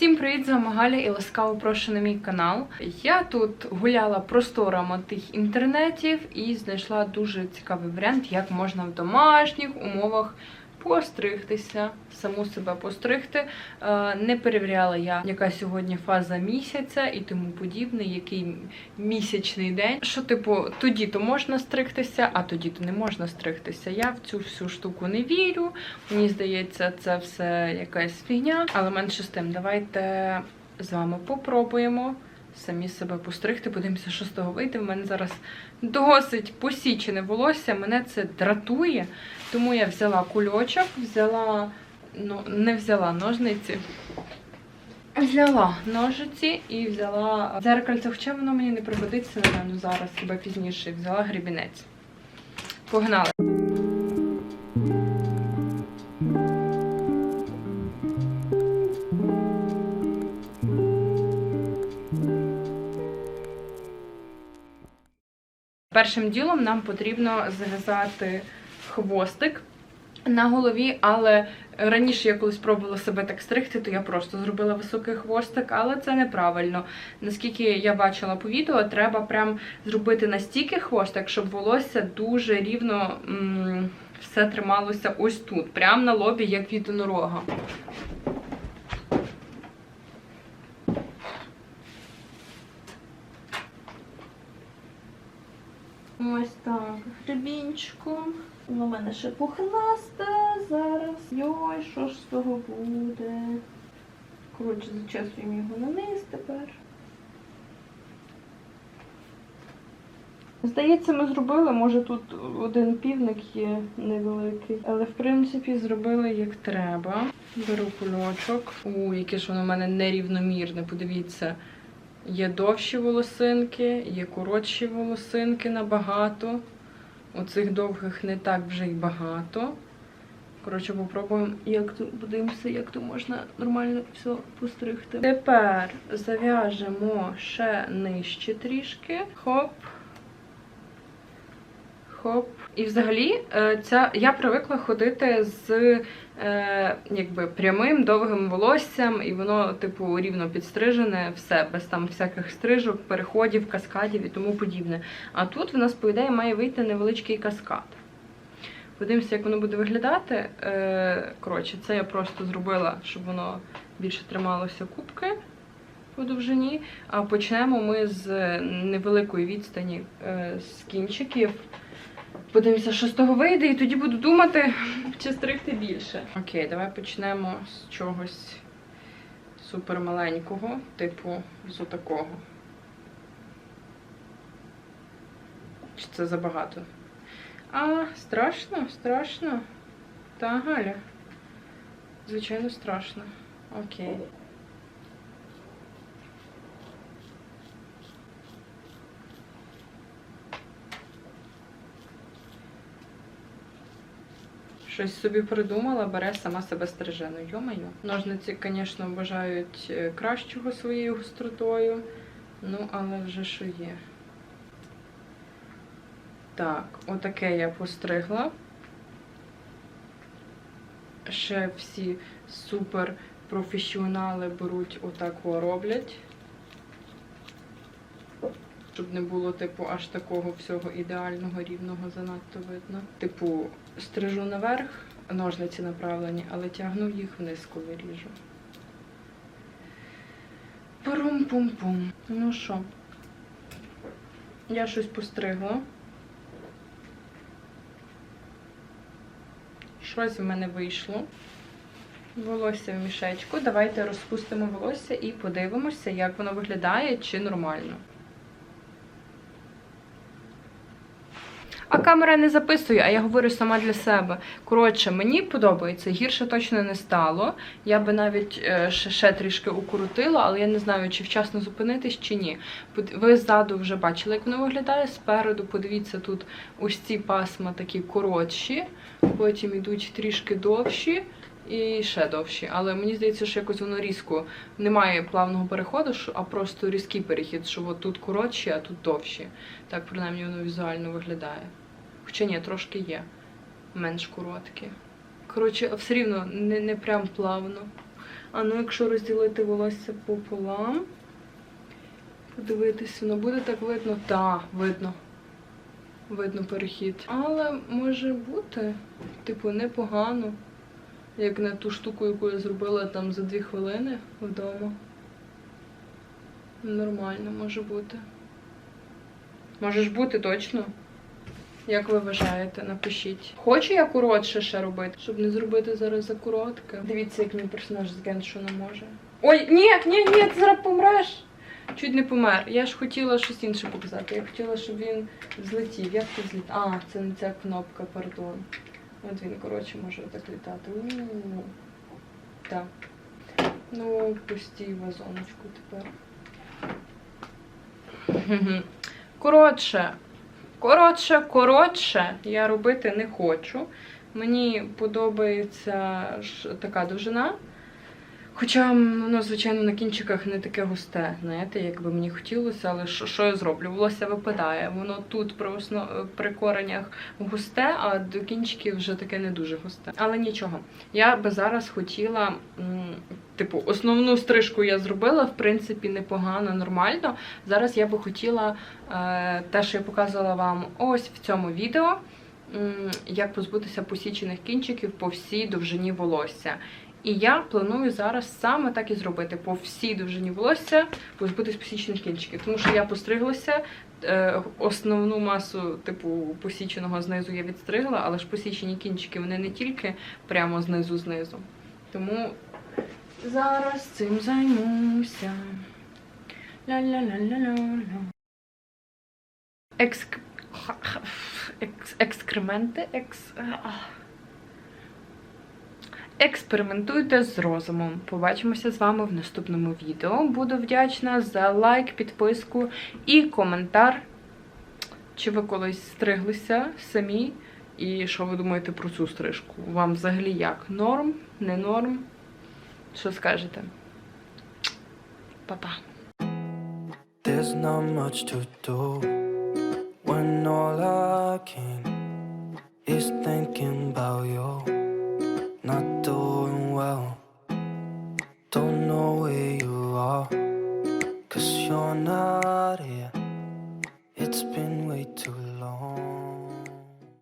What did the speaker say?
Всім привіт, з вами Галя і ласкаво прошу на мій канал. Я тут гуляла просторами тих інтернетів і знайшла дуже цікавий варіант, як можна в домашніх умовах постригтися, саму себе постригти. Е, Не перевіряла я, яка сьогодні фаза місяця і тому подібне, який місячний день. Що, типу, тоді то можна стригтися, а тоді то не можна стригтися. Я в цю всю штуку не вірю. Мені здається, це все якась фігня. Але менше з тим, давайте з вами попробуємо самі себе постригти. Подивимося, що з того вийде. В мене зараз досить посічене волосся. Мене це дратує. Тому я взяла кульочок, взяла, ну, не взяла ножниці. Взяла ножиці і взяла дзеркальце, хоча воно мені не пригодиться, напевно, зараз, хіба пізніше. Взяла грібінець. Погнали. Першим ділом нам потрібно зав'язати хвостик на голові, але раніше я колись пробувала себе так стригти, то я просто зробила високий хвостик, але це неправильно. Наскільки я бачила по відео, треба прям зробити настільки хвостик, щоб волосся дуже рівно все трималося ось тут, прямо на лобі, як від норога. Ось так, гребінчиком. Воно в мене ще пухнасте зараз. Йой, що ж з того буде? Коротше, зачесуємо його на низ тепер. Здається, ми зробили, може тут один півник є невеликий, але в принципі зробили як треба. Беру кульочок. У, яке ж воно в мене нерівномірне, подивіться. Є довші волосинки, є коротші волосинки набагато. Оцих довгих не так вже й багато. Коротше, попробуємо, як тут подивимося, як тут можна нормально все постригти. Тепер зав'яжемо ще нижче трішки. Хоп. Хоп. І взагалі, е, ця я привикла ходити з е, якби прямим довгим волоссям, і воно, типу, рівно підстрижене, все, без там всяких стрижок, переходів, каскадів і тому подібне. А тут в нас, по ідеї, має вийти невеличкий каскад. Подивимося, як воно буде виглядати. Е, коротше, це я просто зробила, щоб воно більше трималося кубки по довжині. А почнемо ми з невеликої відстані е, з кінчиків. Подивимося, що з того вийде, і тоді буду думати, чи стригти більше. Окей, давай почнемо з чогось супермаленького, типу з отакого. Чи це забагато? А, страшно, страшно. Та, Галя. Звичайно, страшно. Окей. Щось собі придумала, бере сама себе стрижену. Йо-моє. Ножниці, звісно, бажають е, кращого своєю гостротою. Ну, але вже що є. Так, отаке я постригла. Ще всі супер професіонали беруть отако роблять. Щоб не було, типу, аж такого всього ідеального, рівного занадто видно. Типу, стрижу наверх, ножниці направлені, але тягну їх вниз, коли ріжу. Парум-пум-пум. Ну що, я щось постригла. Щось в мене вийшло. Волосся в мішечку. Давайте розпустимо волосся і подивимося, як воно виглядає, чи нормально. А камера не записує, а я говорю сама для себе. Коротше, мені подобається, гірше точно не стало. Я би навіть е, ще, ще трішки укрутила, але я не знаю, чи вчасно зупинитись, чи ні. Ви ззаду вже бачили, як воно виглядає. Спереду, подивіться, тут ось ці пасма такі коротші, потім йдуть трішки довші. І ще довші, але мені здається, що якось воно різко немає плавного переходу, а просто різкий перехід, що от тут коротші, а тут довші. Так принаймні воно візуально виглядає. Хоча ні, трошки є менш короткі. Коротше, все рівно не, не прям плавно. А ну, якщо розділити волосся пополам, подивитись, воно буде так видно? Так, видно. Видно перехід. Але може бути, типу, непогано. Як на ту штуку, яку я зробила там за дві хвилини вдома. Нормально може бути. Може ж бути точно. Як ви вважаєте, напишіть. Хочу я коротше ще робити, щоб не зробити зараз за коротке. Дивіться, як мій персонаж з Геншу не може. Ой, ні, ні, ні, ти зараз помреш. Чуть не помер. Я ж хотіла щось інше показати. Я хотіла, щоб він злетів. Як ти зліт? А, це не ця кнопка, пардон. От він, коротше, може так літати. У-у-у. Так. Ну, пустій вазоночку тепер. Коротше, коротше, коротше, я робити не хочу. Мені подобається ж така довжина. Хоча воно, звичайно, на кінчиках не таке густе, знаєте, як би мені хотілося, але що, що я зроблю? Волосся випадає. Воно тут при, основ... при коренях густе, а до кінчиків вже таке не дуже густе. Але нічого. Я би зараз хотіла, типу, основну стрижку я зробила, в принципі, непогано, нормально. Зараз я би хотіла е, те, що я показувала вам ось в цьому відео, як позбутися посічених кінчиків по всій довжині волосся. І я планую зараз саме так і зробити по всій довжині волосся, позбутись посічених кінчиків. Тому що я постриглася, е, основну масу, типу, посіченого знизу я відстригла, але ж посічені кінчики вони не тільки прямо знизу знизу. Тому зараз цим займуся. Ля-ля-ля-ля-ля-ля. Екс... Екскременти? Екс... Експериментуйте з розумом. Побачимося з вами в наступному відео. Буду вдячна за лайк, підписку і коментар. Чи ви колись стриглися самі? І що ви думаєте про цю стрижку? Вам взагалі як? Норм? Не норм? Що скажете? Па-па. There's not much to do when all I can is thinking about you.